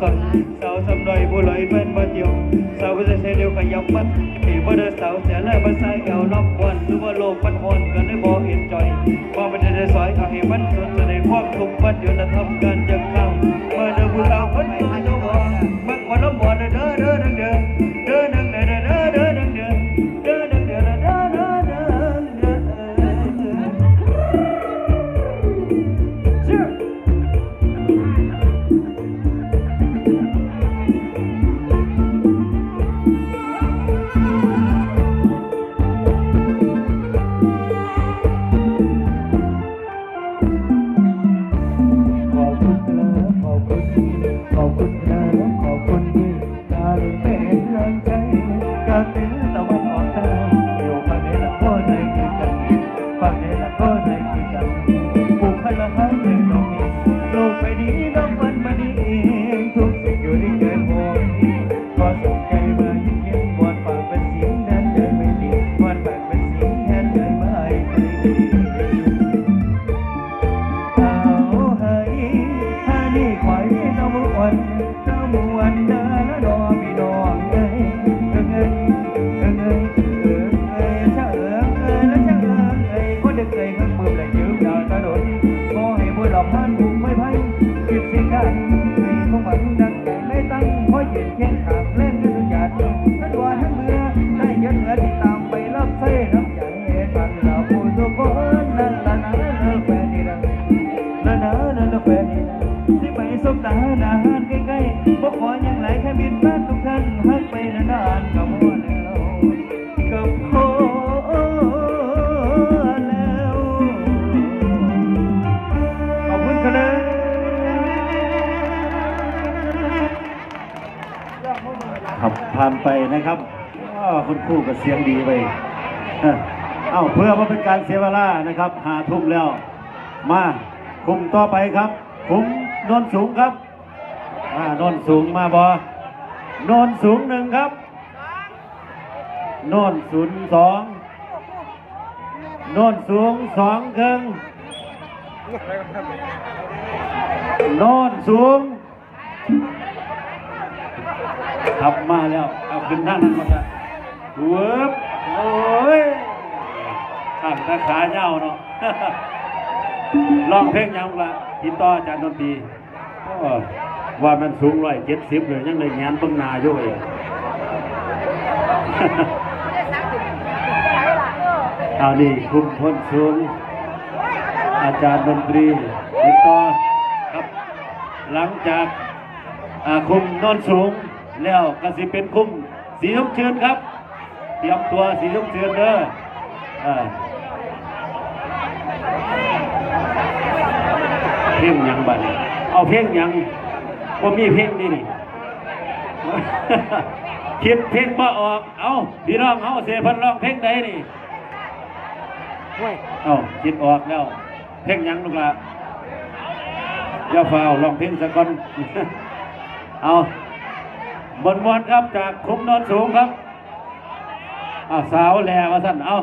พี่น้องฟังใส่สาวสำน้อยผู้ลอยเป็นมาเดียวสาวก็จะใช้เดียวขยับมัดที่บ่ได้สาวเสียเล้วมาใส่เอวรับวันหรือว่าโลกมันฮอนกันได้บ่เห็นใจพอมันได้สอยเอาให้มันสนจะได้ความทุกข์มันอยู่และทำกันจังเข้าเมื่อเดินผู้สาวคนตัวเคุณครูก็เสียงดีไปเอ้าเพื่อว่าเป็นการเสียเวลานะครับหาทุ่มแล้ว มาคุมต่อไปครับคุมโนนสูงครับอ่าโนนสูงมาบอโนนสูงหนึ่งครับโนนศูนย์สองโนนสูงสองครึ่งโนนสูงขับมาแล้ว เอาขึ้นท่างนั้นมาครับ เวิบโอ้ยข้างตาขาเน่าเนาะร้องเพลงยังละติดต่ออาจารย์ดนตรีก็ว่ามันสูงร้อยเจ็ดสิบเลยยังเลยแงนเบิ่งหนาอยู่เลยเอานี่คุมพลสูง อาจารย์ดนตรีติดต่อครับ หลังจากคุมโนนสูงแล้วก็สิเป็นคุมสีชมเชิญครับ ตรียมตัวสีชมพูเด้อเพ่งยังบ้าเอาเพ่งยังว่ามีเพ่งนี่นี่คิดเพ่งมาออก เอาพี่น้องเอาเสพันร้องเพ่งใดนี่เอาคิดออกแล้ว เพ่งยังลูกละย่าฟาวลองเพ่งสักคนเอาบนวันครับจากคุ้มนอนสูงครับ อาสาวแล้วสั้นเอา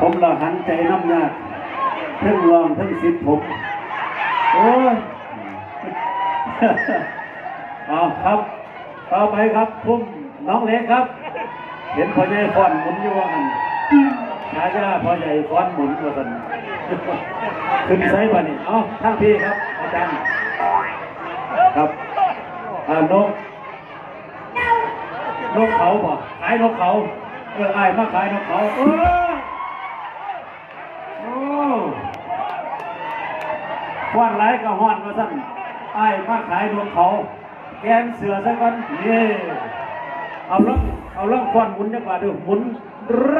ผมละหันใจน้ำยากทั้งลองทั้งสิทธิ์ผม โอ้ยเอาครับ ต่อไปครับพุ่มน้องเล็กครับ เห็นพ่อใหญ่ฟอนหมุนอยู่ว่ากันชาญาพ่อใหญ่ฟอนหมุนว่ากันขึ้นไซบันนี่เอาทั้งพี่ครับ อาจารย์ครับอ่านกนกเขาบ่ขายนกเขาเออไอ้มาขายนกเขาเออ คว้านไรก็ห้อนมาสั่นไอ้มาขายดวงเขา แกนเสือซะก่อนเย่เอาล่องเอาล่องควันหมุนดีกว่าดูหมุนร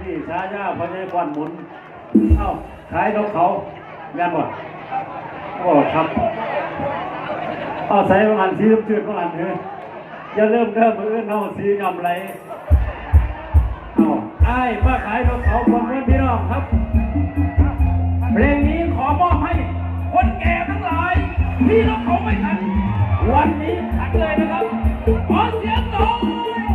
นี่ชายาพญายควันหมุน เอาขายดวงเขาแม่นบ่โอ้ครับเอาใส่ประมาณสีชื่นประมาณนี้อย่าเริ่มเริ่มมือเน่าสียำไรเอาไอ้มาขายดวงเขาคนมเพื่อนพี่น้องครับ เพลงนี้ขอมอบให้ คนแก่ทั้งหลายที่รับเขาไม่ทัน วันนี้ทันเลยนะครับขอเสียงหน่อย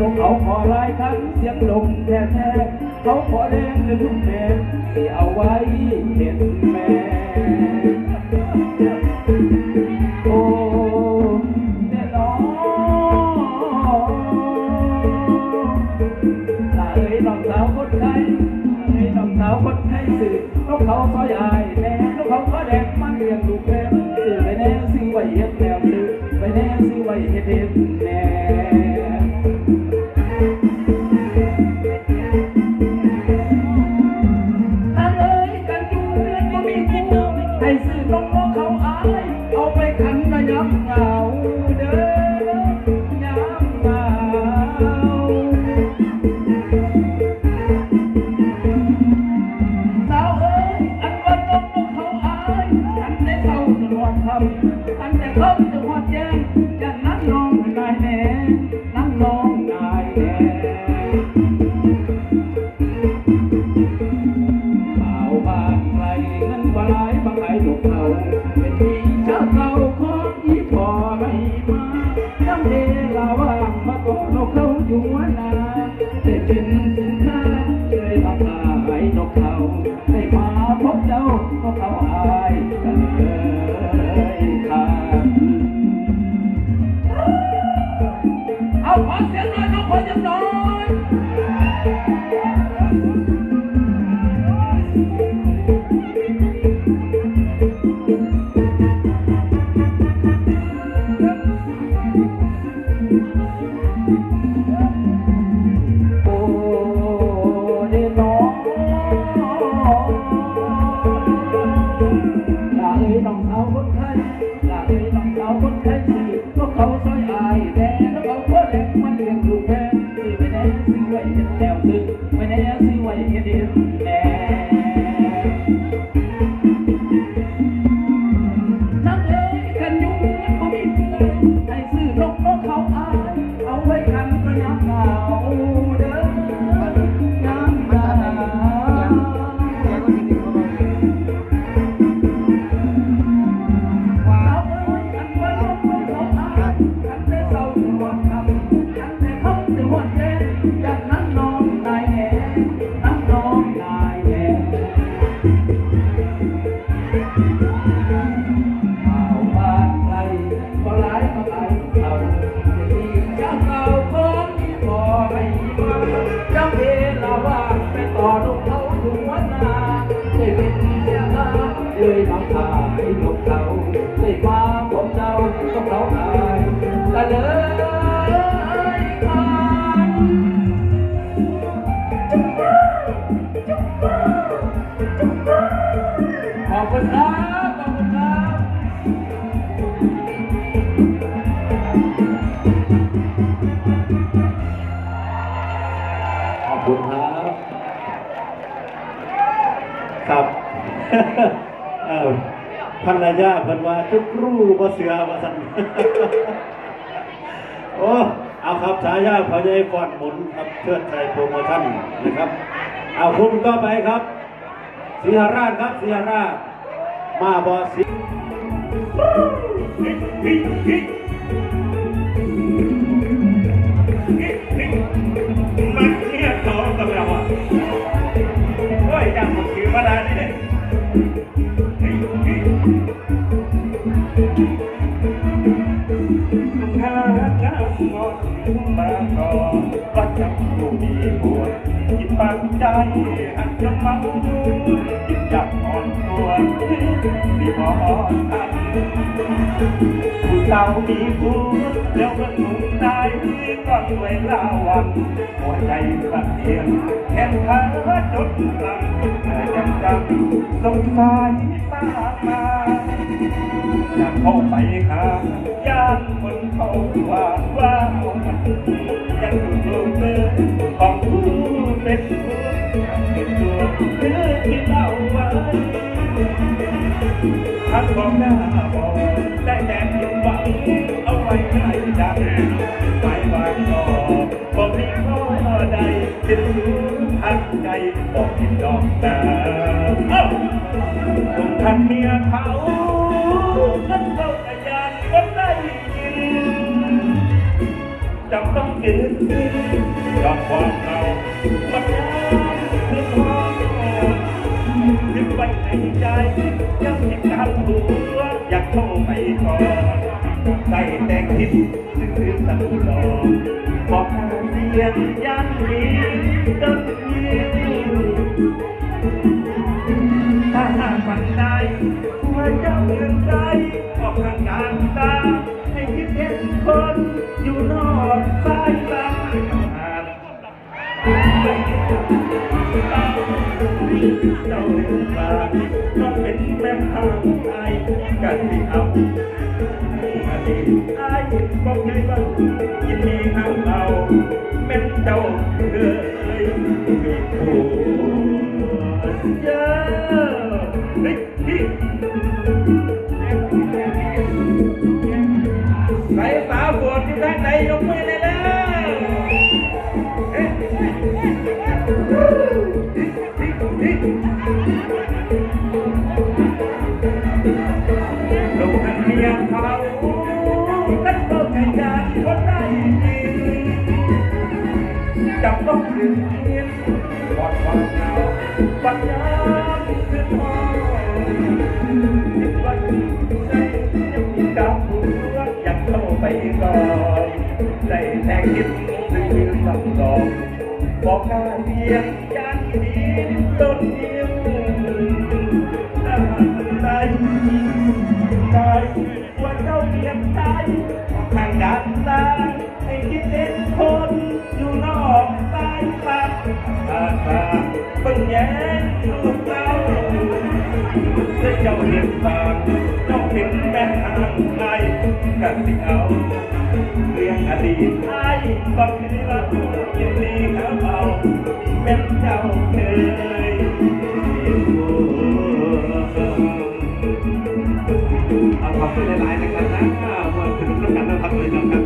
ลงเอาขอลายกันเสียงลงแท้แท้เขาขอแดงหทุกแม่ที่เอาไว้เห็นแม่โอ้แม่น้ตาเอ้ยองสาวคนไทยเอ้ยองสาวคนไทยสื่อนกเขาซอยอายแม่นกเขาขอแดงมันเรียนลูกแม่สื่อไปแน่สิ่งไวเห็ดแนวสื่อไปแน่สิ่งไวเห็ดเห็ดแม่ คนยังน้อย เหงาเด้อ ญาเพิ่นว่าทุกครู่บ่เสือมาสั่นโอ้เอาครับฉายาพญายฟอนหมุนครับเชิดชัยโปรโมชั่นนะครับ เอาคุณก็ไปครับสีหราชครับสีหราชมาบอสี จะอยู่ดีปวดจิตปัจจัยหันจะมาจิตจับอ่อนตัวดีพอทันผู้สาวมีคู่แล้วก็หนุ่มได้ก็เวยลาวันหัวใจสั่นเทียนแขนขาจดหลังจำจำสงสัยตามมา อยากเข้าไปหาย่านคนเขาว่าว่ายังอยู่เบอของผู้เป็นผู้เป็นตัวคือที่เอาไว้ทักบอกหน้าบอกได้แต่เพียงหวังเอาไว้ให้ดังไม่วังก็บอกมีข้อใดเป็นรู้ทักใจบอกผิดดอกตา เอ้าคงทันเมียเขานั้นเข้าขยันก็ได้ยินจำต้องกินยอมความเราปัญญาคือความยึดไว้ในใจยังติดตามหัวอยากเข้าไปก่อนใส่แต่คิดซื่อๆสันหลอกบอกเสียงยันดีต้นยิ้ถ้ วันใดหัวเจ้าเมืองใจออกทางการตา เจ้าเลืมาต้องเป็นแม่ข้างไอ้กันที่เอาอดีตไอ้บอก ไปก่อนได้แต่คิดถึงสังดอกบอกหน้าเพียงใจ เจ้าเรียกตามเจ้าเป็นแม่ทางไทยกันสิเอาเรื่องอดีตไอ้บอกที่ว่ายินดีครับเอาเป็นเจ้าเคยเรียนรู้เอาขอบคุณหลายๆนะครับนะมาถึงน้ำกันนะครับเลยนะครับ